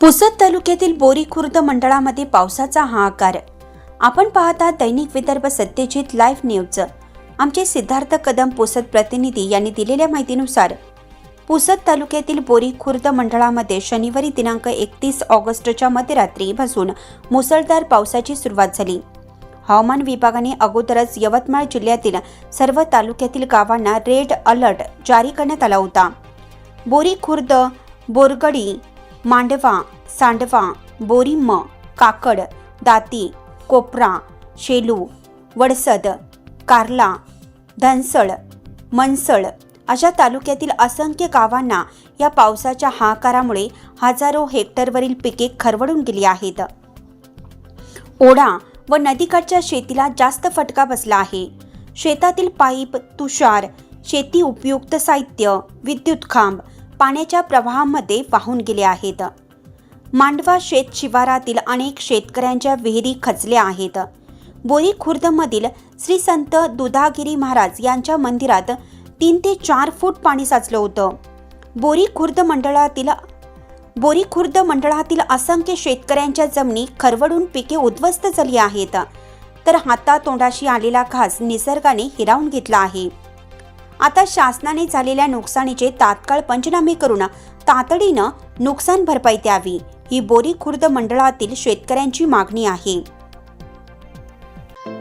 पुसद तालुक्यातील बोरी खुर्द मंडळामध्ये पावसाचा हाहाकार आपण पाहता दैनिक विदर्भ सत्यजित लाईव्ह न्यूज. आमचे सिद्धार्थ कदम पुसद प्रतिनिधी यांनी दिलेल्या माहितीनुसार पुसद तालुक्यातील बोरी खुर्द मंडळामध्ये शनिवारी दिनांक एकतीस ऑगस्टच्या मध्यरात्रीपासून मुसळधार पावसाची सुरुवात झाली. हवामान विभागाने अगोदरच यवतमाळ जिल्ह्यातील सर्व तालुक्यातील गावांना रेड अलर्ट जारी करण्यात आला होता. बोरी खुर्द बोरगडी मांडवा सांडवा बोरीम काकड दाती कोपरा शेलू वडसद कार्ला धनसळ मनसळ अशा तालुक्यातील असंख्य गावांना या पावसाच्या हाकारामुळे हजारो हेक्टरवरील पिके खरवडून गेली आहेत. ओढा व नदीकाठच्या शेतीला जास्त फटका बसला आहे. शेतातील पाईप तुषार शेती उपयुक्त साहित्य विद्युत खांब पाण्याच्या प्रवाहामध्ये वाहून गेले आहेत. मांडवा शेत शिवारातील अनेक शेतकऱ्यांच्या विहिरी खचल्या आहेत. बोरी खुर्दमधील श्री संत दुधागिरी महाराज यांच्या मंदिरात तीन ते चार फूट पाणी साचलं होतं. बोरी खुर्द मंडळातील बोरी खुर्द मंडळातील असंख्य शेतकऱ्यांच्या जमिनी खरवडून पिके उद्ध्वस्त झाली आहेत. तर हातातोंडाशी आलेला घास निसर्गाने हिरावून घेतला आहे. आता शासनाने झालेल्या नुकसानीचे तात्काळ पंचनामे करून तातडीनं नुकसान भरपाई द्यावी. ही बोरी खुर्द मंडळातील शेतकऱ्यांची मागणी आहे.